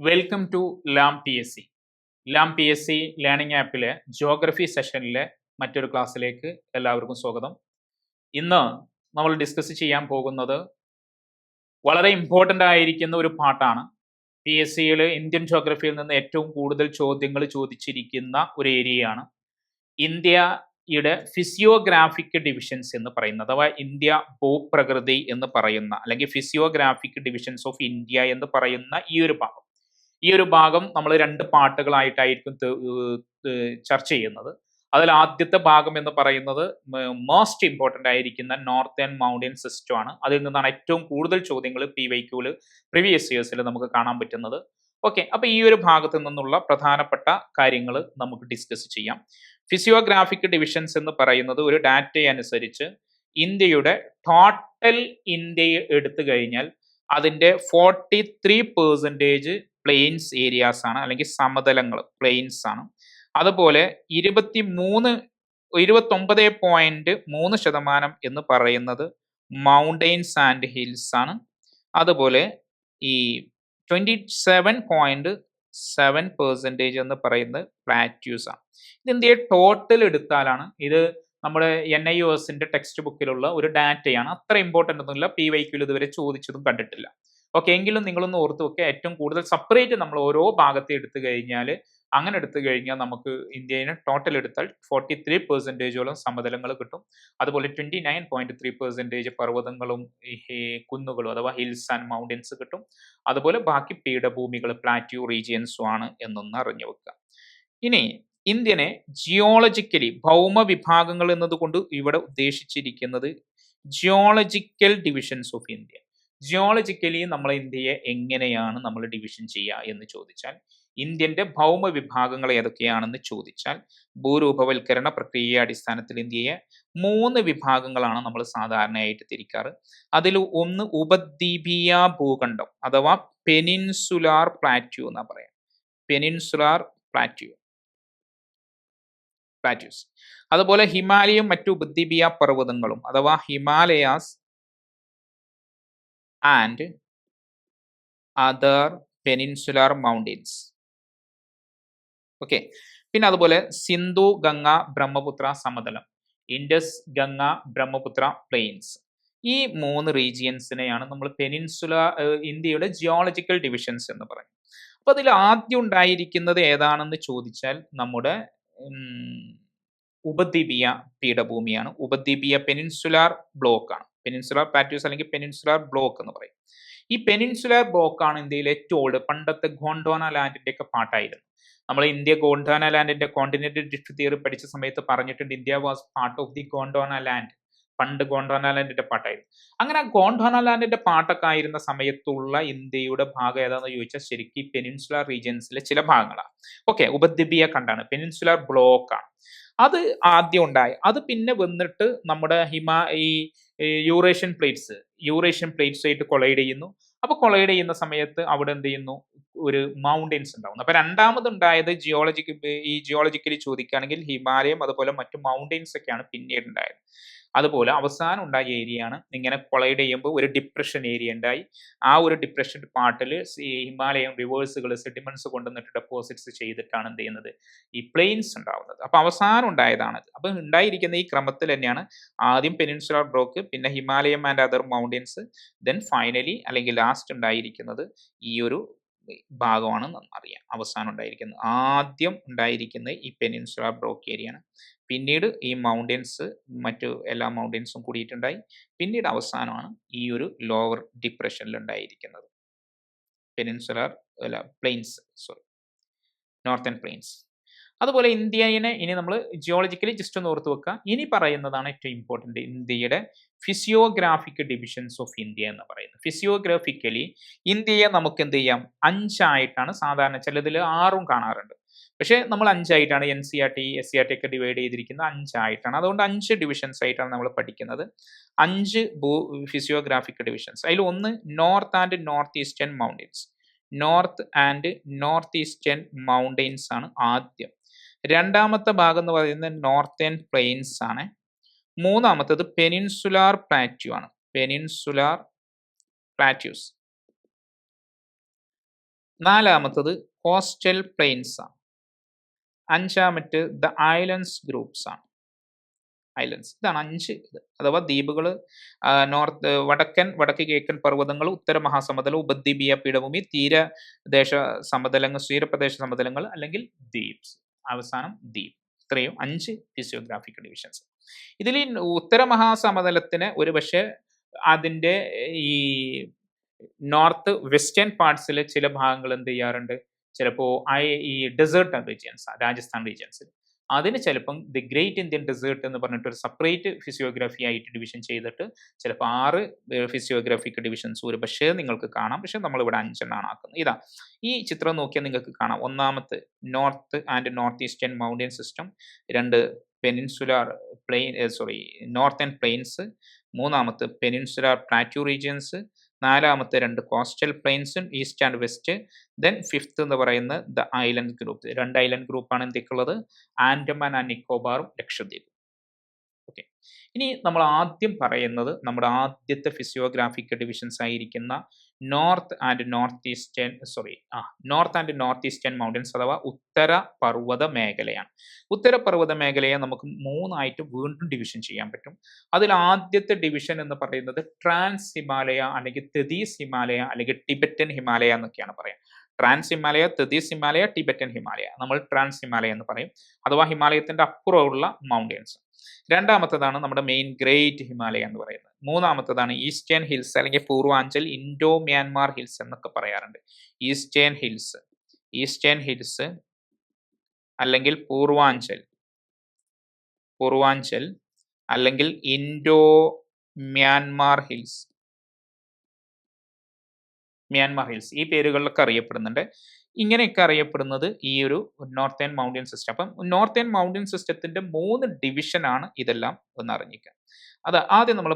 Welcome to Lam P S C Lam P S C learning ആപ്പിലെ geography സെഷനിലെ മറ്റൊരു ക്ലാസ്സിലേക്ക് എല്ലാവർക്കും സ്വാഗതം. ഇന്ന് നമ്മൾ ഡിസ്കസ് ചെയ്യാൻ പോകുന്നത് വളരെ ഇമ്പോർട്ടന്റ് ആയിരിക്കുന്ന ഒരു പാട്ടാണ്. പി എസ് സിയിൽ ഇന്ത്യൻ ജോഗ്രഫിയിൽ നിന്ന് ഏറ്റവും കൂടുതൽ ചോദ്യങ്ങൾ ചോദിച്ചിരിക്കുന്ന ഒരു ഏരിയയാണ് ഇന്ത്യയുടെ ഫിസിയോഗ്രാഫിക് ഡിവിഷൻസ് എന്ന് പറയുന്നത് അഥവാ ഇന്ത്യ ഭൂപ്രകൃതി എന്ന് പറയുന്ന അല്ലെങ്കിൽ ഫിസിയോഗ്രാഫിക് ഡിവിഷൻസ് ഓഫ് ഇന്ത്യ എന്ന് പറയുന്ന ഈ ഒരു ഈ ഒരു ഭാഗം നമ്മൾ രണ്ട് പാട്ടുകളായിട്ടായിരിക്കും ചർച്ച ചെയ്യുന്നത്. അതിൽ ആദ്യത്തെ ഭാഗം എന്ന് പറയുന്നത് മോസ്റ്റ് ഇമ്പോർട്ടന്റ് ആയിരിക്കുന്ന നോർത്തേൺ മൗണ്ടൻ സിസ്റ്റം ആണ്. അതിൽ നിന്നാണ് ഏറ്റവും കൂടുതൽ ചോദ്യങ്ങൾ പി വൈക്യൂൽ പ്രീവിയസ് ഇയേഴ്സിൽ നമുക്ക് കാണാൻ പറ്റുന്നത്. ഓക്കെ അപ്പൊ ഈ ഒരു ഭാഗത്ത് നിന്നുള്ള പ്രധാനപ്പെട്ട കാര്യങ്ങൾ നമുക്ക് ഡിസ്കസ് ചെയ്യാം. ഫിസിയോഗ്രാഫിക് ഡിവിഷൻസ് എന്ന് പറയുന്നത് ഒരു ഡാറ്റ അനുസരിച്ച് ഇന്ത്യയുടെ ടോട്ടൽ ഇന്ത്യയെ എടുത്തു കഴിഞ്ഞാൽ അതിന്റെ forty three percentage plains areas ആണ് അല്ലെങ്കിൽ സമതലങ്ങൾ പ്ലെയിൻസ് ആണ്. അതുപോലെ ഇരുപത്തി മൂന്ന് ഇരുപത്തൊമ്പത് പോയിന്റ് മൂന്ന് ശതമാനം എന്ന് പറയുന്നത് മൗണ്ടെയിൻസ് ആൻഡ് ഹിൽസ് ആണ്. അതുപോലെ ഈ twenty seven point seven percentage എന്ന് പറയുന്നത് പ്ലാറ്റ്യൂസ് ആണ്. ഇത് ഇന്ത്യയെ ടോട്ടൽ എടുത്താലാണ് ഇത് നമ്മുടെ എൻ ഐ യു എസിന്റെ ടെക്സ്റ്റ് ബുക്കിലുള്ള ഒരു ഡാറ്റയാണ് അത്ര ഇമ്പോർട്ടന്റ് ഒന്നുമില്ല. പി വൈക്കിൽ ഇതുവരെ ചോദിച്ചതും കണ്ടിട്ടില്ല. ഓക്കെ എങ്കിലും നിങ്ങളൊന്ന് ഓർത്ത് വെക്കുക. ഏറ്റവും കൂടുതൽ സെപ്പറേറ്റ് നമ്മൾ ഓരോ ഭാഗത്തെ എടുത്തു കഴിഞ്ഞാൽ അങ്ങനെ എടുത്തു കഴിഞ്ഞാൽ നമുക്ക് ഇന്ത്യനെ ടോട്ടൽ എടുത്താൽ ഫോർട്ടി ത്രീ പെർസെന്റേജോളം സമതലങ്ങൾ കിട്ടും. അതുപോലെ twenty nine point three percentage പർവതങ്ങളും കുന്നുകളും അഥവാ ഹിൽസ് ആൻഡ് മൗണ്ടൻസ് കിട്ടും. അതുപോലെ ബാക്കി പീഠഭൂമികൾ പ്ലാറ്റ്യൂ റീജിയൻസും ആണ് എന്നൊന്ന് അറിഞ്ഞു വെക്കുക. ഇനി ഇന്ത്യനെ ജിയോളജിക്കലി ഭൗമ വിഭാഗങ്ങൾ എന്നതുകൊണ്ട് ഇവിടെ ഉദ്ദേശിച്ചിരിക്കുന്നത് geological divisions of India geologically നമ്മൾ ഇന്ത്യയെ എങ്ങനെയാണ് നമ്മൾ ഡിവിഷൻ ചെയ്യുക എന്ന് ചോദിച്ചാൽ ഇന്ത്യന്റെ ഭൗമ വിഭാഗങ്ങൾ ഏതൊക്കെയാണെന്ന് ചോദിച്ചാൽ ഭൂരൂപവൽക്കരണ പ്രക്രിയയെ അടിസ്ഥാനത്തിൽ ഇന്ത്യയെ മൂന്ന് വിഭാഗങ്ങളാണ് നമ്മൾ സാധാരണയായിട്ട് തിരിക്കാറ്. അതിൽ ഒന്ന് ഉപദ്വീപീയ ഭൂഖണ്ഡം അഥവാ പെനിൻസുലാർ പ്ലാറ്റ്യൂ എന്നാ പറയാം. Peninsular plateau. പ്ലാറ്റ്യൂസ്. അതുപോലെ ഹിമാലയം മറ്റു ഉപദ്വീപീയ പർവതങ്ങളും അഥവാ Himalayas and other peninsular mountains okay പിന്നെ അതുപോലെ സിന്ധു ഗംഗ ബ്രഹ്മപുത്ര സമതലം. ഇൻഡസ് ഗംഗ ബ്രഹ്മപുത്ര പ്ലെയിൻസ് ഈ മൂന്ന് റീജിയൻസിനെയാണ് നമ്മൾ പെനിൻസുല ഇന്ത്യയുടെ ജിയോളജിക്കൽ ഡിവിഷൻസ് എന്ന് പറയും. അപ്പൊ അതിൽ ആദ്യം ഉണ്ടായിരിക്കുന്നത് ഏതാണെന്ന് ചോദിച്ചാൽ നമ്മുടെ ഉപദ്വീപീയ പീഠഭൂമിയാണ്. ഉപദ്വീപീയ പെനിൻസുലാർ ബ്ലോക്ക് ആണ്. പെനിൻസുലാർ പാറ്റ്യൂസ് അല്ലെങ്കിൽ പെനിൻസുലാർ ബ്ലോക്ക് എന്ന് പറയും. ഈ പെനിൻസുലാർ ബ്ലോക്ക് ആണ് ഇന്ത്യയിലെ ഏറ്റവും ഓൾഡ് പണ്ടത്തെ ഗോണ്ടോന ലാൻഡിന്റെ ഒക്കെ പാട്ടായിരുന്നു. നമ്മൾ ഇന്ത്യ ഗോണ്ടോന ലാൻഡിന്റെ കോണ്ടിനെന്റൽ ഡിസ്ക് തിയറി പഠിച്ച സമയത്ത് പറഞ്ഞിട്ടുണ്ട് India was part of the Gondwana land പണ്ട് ഗോണ്ടോന ലാൻഡിന്റെ പാട്ടായിരുന്നു. അങ്ങനെ ഗോണ്ടോന ലാൻഡിന്റെ പാട്ടൊക്കെ ആയിരുന്ന സമയത്തുള്ള ഇന്ത്യയുടെ ഭാഗം ഏതാണെന്ന് ചോദിച്ചാൽ ശരിക്കും പെനിൻസുലാർ റീജിയൻസിലെ ചില ഭാഗങ്ങളാണ്. ഓക്കെ ഉപദ്വീപിയ കണ്ടാണ്. പെനിൻസുലാർ ബ്ലോക്ക് ആണ്. അത് ആദ്യം ഉണ്ടായി. അത് പിന്നെ വന്നിട്ട് നമ്മുടെ ഹിമാ ഈ യൂറേഷ്യൻ പ്ലേറ്റ്സ് യൂറേഷ്യൻ പ്ലേറ്റ്സ് ആയിട്ട് കൊളൈഡ് ചെയ്യുന്നു. അപ്പോൾ കൊളൈഡ് ചെയ്യുന്ന സമയത്ത് അവിടെ എന്ത് ചെയ്യുന്നു? ഒരു മൗണ്ടെയിൻസ് ഉണ്ടാവുന്നു. അപ്പൊ രണ്ടാമത് ഉണ്ടായത് ജിയോളജിക്ക് ഈ ജിയോളജിക്കലി ചോദിക്കുകയാണെങ്കിൽ ഹിമാലയം അതുപോലെ മറ്റു മൗണ്ടെയിൻസ് ഒക്കെയാണ് പിന്നീട് ഉണ്ടായത് അതുപോലെ അവസാനം ഉണ്ടായ ഏരിയയാണ് ഇങ്ങനെ കൊളൈഡ് ചെയ്യുമ്പോൾ ഒരു ഡിപ്രഷൻ ഏരിയ ഉണ്ടായി. ആ ഒരു ഡിപ്രഷൻ പാർട്ടിൽ ഹിമാലയം റിവേഴ്സുകൾ സെഡിമെന്റ്സ് കൊണ്ടുവന്നിട്ട് ഡെപ്പോസിറ്റ്സ് ചെയ്തിട്ടാണ് എന്ത് ചെയ്യുന്നത്? ഈ പ്ലെയിൻസ് ഉണ്ടാവുന്നത്. അപ്പൊ അവസാനം ഉണ്ടായതാണത്. അപ്പൊ ഉണ്ടായിരിക്കുന്ന ഈ ക്രമത്തിൽ തന്നെയാണ് ആദ്യം പെനിൻസുലർ ബ്രോക്ക് പിന്നെ Himalayam and other mountains then finally അല്ലെങ്കിൽ ലാസ്റ്റ് ഉണ്ടായിരിക്കുന്നത് ഈ ഒരു ഭാഗമാണ് നന്നറിയാം അവസാനം ഉണ്ടായിരിക്കുന്നത് ആദ്യം ഉണ്ടായിരിക്കുന്നത് ഈ പെനിൻസുല ബ്രോക്ക് ഏരിയ ഏരിയയാണ്. പിന്നീട് ഈ മൗണ്ടൻസ് മറ്റു എല്ലാ മൗണ്ടൻസും കൂടിയിട്ടുണ്ടായി. പിന്നീട് അവസാനമാണ് ഈ ഒരു ലോവർ ഡിപ്രഷനിൽ ഉണ്ടായിരിക്കുന്നത്. പെനിൻസുലർ അല്ല പ്ലെയിൻസ് സോറി നോർത്തേൺ പ്ലെയിൻസ്. അതുപോലെ ഇന്ത്യനെ ഇനി നമ്മൾ ജിയോളജിക്കലി ജസ്റ്റ് ഒന്ന് ഓർത്ത് വെക്കുക ഇനി പറയുന്നതാണ് ഏറ്റവും ഇമ്പോർട്ടന്റ് ഇന്ത്യയുടെ ഫിസിയോഗ്രാഫിക് ഡിവിഷൻസ് ഓഫ് ഇന്ത്യ എന്ന് പറയുന്നത് ഫിസിയോഗ്രാഫിക്കലി ഇന്ത്യയെ നമുക്ക് എന്ത് ചെയ്യാം? അഞ്ചായിട്ടാണ് സാധാരണ ചിലതിൽ ആറും കാണാറുണ്ട്. പക്ഷേ നമ്മൾ അഞ്ചായിട്ടാണ് N C R T S C R T ഒക്കെ ഡിവൈഡ് ചെയ്തിരിക്കുന്നത് അഞ്ചായിട്ടാണ്. അതുകൊണ്ട് അഞ്ച് ഡിവിഷൻസ് ആയിട്ടാണ് നമ്മൾ പഠിക്കുന്നത്. അഞ്ച് ഭൂ ഫിസിയോഗ്രാഫിക് ഡിവിഷൻസ് അതിൽ ഒന്ന് north and north eastern mountains north and north eastern mountains ആണ് ആദ്യം. രണ്ടാമത്തെ ഭാഗം എന്ന് പറയുന്നത് നോർത്തേൺ പ്ലെയിൻസ് ആണ്. മൂന്നാമത്തത് പെനിൻസുലാർ പ്ലാറ്റ്യൂ ആണ്. Peninsular plateaus. നാലാമത്തത് കോസ്റ്റൽ പ്ലെയിൻസ് ആണ്. അഞ്ചാമത്തെ ദ ഐലൻഡ്സ് ഗ്രൂപ്പ്സ് ആണ്. ഐലൻഡ്സ്. ഇതാണ് അഞ്ച് ഇത്. അഥവാ ദ്വീപുകൾ നോർത്ത് വടക്കൻ വടക്ക് കിഴക്കൻ പർവതങ്ങൾ ഉത്തര മഹാസമതലം ഉപദ്വീപീയ പീഠഭൂമി തീരദേശ സമതലങ്ങൾ തീരപ്രദേശ സമതലങ്ങൾ അല്ലെങ്കിൽ ദ്വീപ്സ്. അവസാനം ദ്വീപ്. ഇത്രയും അഞ്ച് ഫിസിയോഗ്രാഫിക് ഡിവിഷൻസ് ഇതിൽ ഉത്തരമഹാസമതലത്തിന് ഉത്തര മഹാസമതലത്തിന് ഒരു പക്ഷേ അതിന്റെ ഈ നോർത്ത് വെസ്റ്റേൺ പാർട്സിലെ ചില ഭാഗങ്ങൾ എന്ത് ചെയ്യാറുണ്ട്? ചിലപ്പോൾ ഈ ഡെസേർട്ട് റീജിയൻസ് രാജസ്ഥാൻ റീജിയൻസിൽ അതിന് ചിലപ്പം ദി ഗ്രേറ്റ് ഇന്ത്യൻ ഡെസേർട്ട് എന്ന് പറഞ്ഞിട്ട് ഒരു സെപ്പറേറ്റ് ഫിസിയോഗ്രാഫി ആയിട്ട് ഡിവിഷൻ ചെയ്തിട്ട് ചിലപ്പോൾ ആറ് ഫിസിയോഗ്രാഫിക് ഡിവിഷൻസ് ഒരു പക്ഷേ നിങ്ങൾക്ക് കാണാം. പക്ഷേ നമ്മളിവിടെ അഞ്ചെണ്ണമാണ് ആക്കുന്നത്. ഇതാ ഈ ചിത്രം നോക്കിയാൽ നിങ്ങൾക്ക് കാണാം. ഒന്നാമത്തെ north and north eastern mountain system രണ്ട് peninsular plain sorry northern plains മൂന്നാമത്തെ പെനിൻസുലാർ പ്ലാറ്റ്യൂ റീജിയൻസ് നാലാമത്തെ രണ്ട് coastal പ്ലെയിൻസും east and west then fifth എന്ന് പറയുന്ന ദ ഐലൻഡ് ഗ്രൂപ്പ് രണ്ട് ഐലൻഡ് ഗ്രൂപ്പാണ് എന്തൊക്കെയുള്ളത്? ആൻഡമാൻ ആൻഡ് നിക്കോബാറും ലക്ഷദ്വീപ്. ഓക്കെ ഇനി നമ്മൾ ആദ്യം പറയുന്നത് നമ്മുടെ ആദ്യത്തെ ഫിസിയോഗ്രാഫിക്കൽ ഡിവിഷൻസ് ആയിരിക്കുന്ന north and north eastern sorry ആ north and north eastern mountains അഥവാ ഉത്തര പർവത മേഖലയാണ്. ഉത്തര പർവത മേഖലയെ നമുക്ക് മൂന്നായിട്ട് വീണ്ടും ഡിവിഷൻ ചെയ്യാൻ പറ്റും. അതിൽ ആദ്യത്തെ ഡിവിഷൻ എന്ന് പറയുന്നത് ട്രാൻസ് ഹിമാലയ അല്ലെങ്കിൽ തെതീസ് ഹിമാലയ അല്ലെങ്കിൽ ടിബറ്റൻ ഹിമാലയ എന്നൊക്കെയാണ് പറയാം. Trans Himalaya Tethys Himalaya Tibetan Himalaya. നമ്മൾ ട്രാൻസ് ഹിമാലയ എന്ന് പറയും. അഥവാ ഹിമാലയത്തിന്റെ അപ്പുറമുള്ള മൗണ്ടൻസ്. രണ്ടാമത്തതാണ് നമ്മുടെ മെയിൻ ഗ്രേറ്റ് ഹിമാലയ എന്ന് പറയുന്നത്. മൂന്നാമത്തതാണ് ഈസ്റ്റേൺ ഹിൽസ് അല്ലെങ്കിൽ പൂർവാഞ്ചൽ ഇൻഡോ മ്യാൻമാർ ഹിൽസ് എന്നൊക്കെ പറയാറുണ്ട്. ഈസ്റ്റേൺ ഹിൽസ് ഈസ്റ്റേൺ ഹിൽസ് അല്ലെങ്കിൽ പൂർവാഞ്ചൽ പൂർവാഞ്ചൽ അല്ലെങ്കിൽ Indo Myanmar hills Myanmar hills ഈ പേരുകളിലൊക്കെ അറിയപ്പെടുന്നുണ്ട്. ഇങ്ങനെയൊക്കെ അറിയപ്പെടുന്നത് ഈ ഒരു നോർത്തേൺ മൗണ്ടൻ സിസ്റ്റം. അപ്പം നോർത്തേൺ മൗണ്ടൻ സിസ്റ്റത്തിന്റെ മൂന്ന് ഡിവിഷനാണ് ഇതെല്ലാം ഒന്ന് അറിഞ്ഞിരിക്കുക അത് ആദ്യം നമ്മൾ